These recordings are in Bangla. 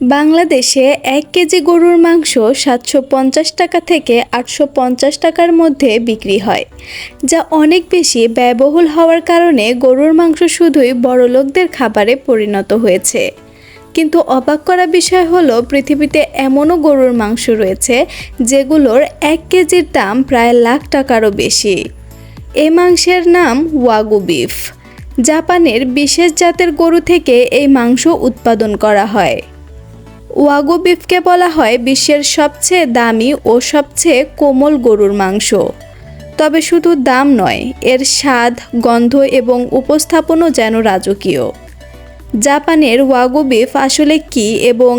বাংলাদেশে এক কেজি গরুর মাংস সাতশো পঞ্চাশ টাকা থেকে আটশো পঞ্চাশ টাকার মধ্যে বিক্রি হয়, যা অনেক বেশি ব্যয়বহুল হওয়ার কারণে গরুর মাংস শুধুই বড়লোকদের খাবারে পরিণত হয়েছে। কিন্তু অবাক করা বিষয় হলো, পৃথিবীতে এমনও গরুর মাংস রয়েছে যেগুলোর এক কেজির দাম প্রায় লাখ টাকারও বেশি। এ মাংসের নাম ওয়াগু বিফ। জাপানের বিশেষ জাতের গরু থেকে এই মাংস উৎপাদন করা হয়। ওয়াগু বিফকে বলা হয় বিশ্বের সবচেয়ে দামি ও সবচেয়ে কোমল গরুর মাংস। তবে শুধু দাম নয়, এর স্বাদ, গন্ধ এবং উপস্থাপনও যেন রাজকীয়। জাপানের ওয়াগু বিফ আসলে কি এবং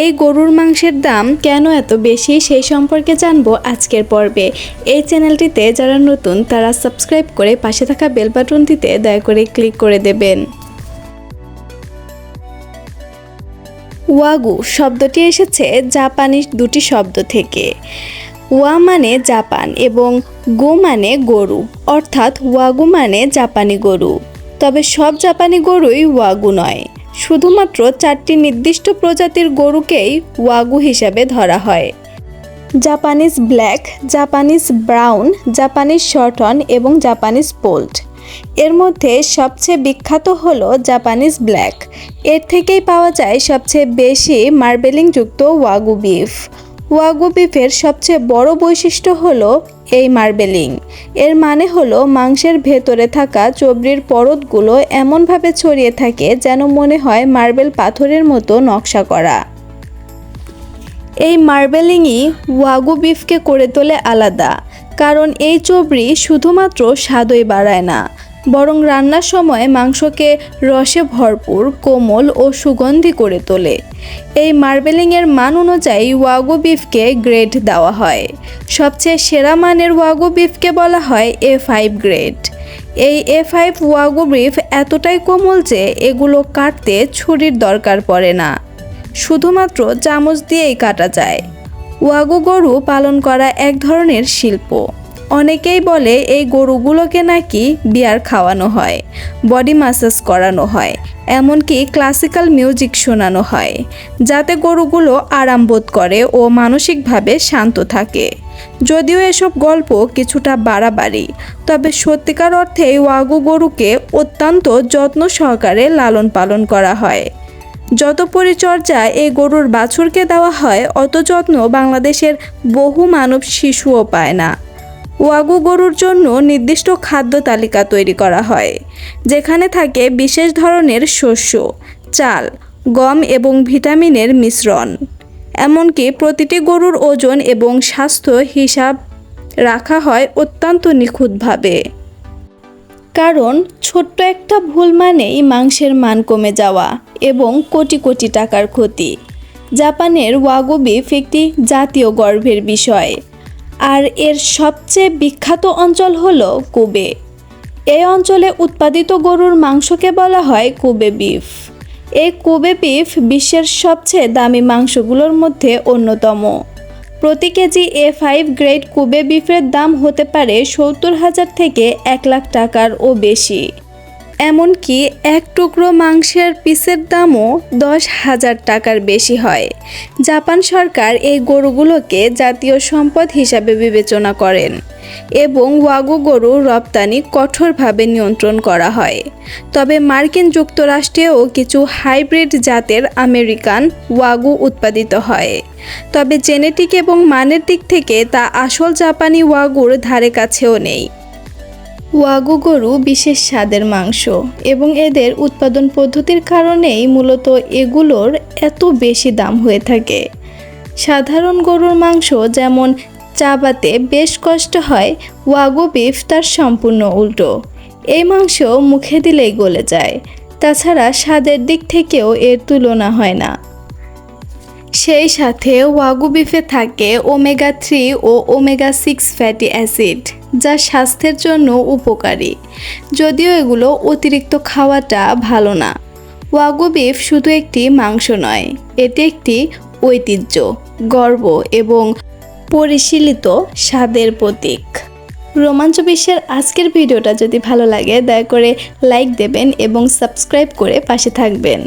এই গরুর মাংসের দাম কেন এত বেশি সেই সম্পর্কে জানব আজকের পর্বে। এই চ্যানেলটিতে যারা নতুন, তারা সাবস্ক্রাইব করে পাশে থাকা বেল বাটনটিতে দয়া করে ক্লিক করে দেবেন। ওয়াগু শব্দটি এসেছে জাপানি দুটি শব্দ থেকে। ওয়া মানে জাপান এবং গো মানে গরু, অর্থাৎ ওয়াগু মানে জাপানি গরু। তবে সব জাপানি গরুই ওয়াগু নয়। শুধুমাত্র চারটি নির্দিষ্ট প্রজাতির গরুকেই ওয়াগু হিসাবে ধরা হয়। Japanese black, Japanese brown, Japanese shorthorn এবং জাপানিজ পোল্ট। এর মধ্যে সবচেয়ে বিখ্যাত হলো জাপানিজ ব্ল্যাক। এর থেকেই পাওয়া যায় সবচেয়ে বেশি মার্বেলিংযুক্ত ওয়াগু বিফ। ওয়াগু বিফের সবচেয়ে বড় বৈশিষ্ট্য হলো এই মার্বেলিং। এর মানে হলো মাংসের ভেতরে থাকা চবরির পরতগুলো এমনভাবে ছড়িয়ে থাকে যেন মনে হয় মার্বেল পাথরের মতো নকশা করা। এই মার্বেলিংই ওয়াগু বিফকে করে তোলে আলাদা। কারণ এই চবড়ি শুধুমাত্র স্বাদই বাড়ায় না, বরং রান্নার সময় মাংসকে রসে ভরপুর, কোমল ও সুগন্ধি করে তোলে। এই মার্বেলিংয়ের মান অনুযায়ী ওয়াগো বিফকে গ্রেড দেওয়া হয়। সবচেয়ে সেরা মানের ওয়াগো বিফকে বলা হয় এ ফাইভ গ্রেড। এই এ ফাইভ ওয়াগো বিফ এতটাই কোমল যে এগুলো কাটতে ছুরির দরকার পড়ে না। শুধুমাত্র চামচ দিয়েই কাটা যায়। ওয়াগু গরু পালন করা এক ধরনের শিল্প। অনেকেই বলে এই গরুগুলোকে নাকি বিয়ার খাওয়ানো হয়, বডি মাসাজ করানো হয়, এমনকি ক্লাসিক্যাল মিউজিক শোনানো হয়, যাতে গরুগুলো আরাম বোধ করে ও মানসিকভাবে শান্ত থাকে। যদিও এসব গল্প কিছুটা বাড়াবাড়ি, তবে সত্যিকার অর্থে ওয়াগু গরুকে অত্যন্ত যত্ন সহকারে লালন পালন করা হয়। যত পরিচর্যা এই গরুর বাছুরকে দেওয়া হয়, অত যত্ন বাংলাদেশের বহু মানব শিশুও পায় না। ওয়াগু গরুর জন্য নির্দিষ্ট খাদ্য তালিকা তৈরি করা হয়, যেখানে থাকে বিশেষ ধরনের শস্য, চাল, গম এবং ভিটামিনের মিশ্রণ। এমনকি প্রতিটি গরুর ওজন এবং স্বাস্থ্য হিসাব রাখা হয় অত্যন্ত নিখুঁতভাবে। কারণ ছোট্ট একটা ভুল মানেই মাংসের মান কমে যাওয়া এবং কোটি কোটি টাকার ক্ষতি। জাপানের ওয়াগু বিফ একটি জাতীয় গর্ভের বিষয়। আর এর সবচেয়ে বিখ্যাত অঞ্চল হল কুবে। এই অঞ্চলে উৎপাদিত গরুর মাংসকে বলা হয় কুবে বিফ। এই কুবে বিফ বিশ্বের সবচেয়ে দামি মাংসগুলোর মধ্যে অন্যতম। প্রতি kg A five grade Kobe বিফের দাম হতে পারে সত্তর হাজার থেকে এক লাখ টাকার ও বেশি। এমনকি এক টুকরো মাংসের পিসের দামও দশ হাজার টাকার বেশি হয়। জাপান সরকার এই গরুগুলোকে জাতীয় সম্পদ হিসাবে বিবেচনা করেন এবং ওয়াগু গরু রপ্তানি কঠোরভাবে নিয়ন্ত্রণ করা হয়। তবে মার্কিন যুক্তরাষ্ট্রেও কিছু হাইব্রিড জাতের আমেরিকান ওয়াগু উৎপাদিত হয়। তবে জেনেটিক এবং মানের দিক থেকে তা আসল জাপানি ওয়াগুর ধারে কাছেও নেই। ওয়াগু গরু বিশেষ স্বাদের মাংস এবং এদের উৎপাদন পদ্ধতির কারণেই মূলত এগুলোর এত বেশি দাম হয়ে থাকে। সাধারণ গরুর মাংস যেমন চাবাতে বেশ কষ্ট হয়, ওয়াগু বিফ তার সম্পূর্ণ উল্টো। এই মাংস মুখে দিলেই গলে যায়, তাছাড়া স্বাদের দিক থেকেও এর তুলনা হয় না। সেই সাথে ওয়াগু বিফে থাকে ওমেগা থ্রি ও ওমেগা সিক্স ফ্যাটি অ্যাসিড। যা স্বাস্থ্যের জন্য উপকারী। যদিও এগুলো অতিরিক্ত খাওয়াটা ভালো না। ওয়াগু বিফ শুধু একটি মাংস নয়, এটি একটি ঐতিহ্য, গর্ব এবং পরিশীলিত স্বাদের প্রতীক। রোমাঞ্চ বিশ্বের আজকের ভিডিওটা যদি ভালো লাগে, দয়া করে লাইক দেবেন এবং সাবস্ক্রাইব করে পাশে থাকবেন।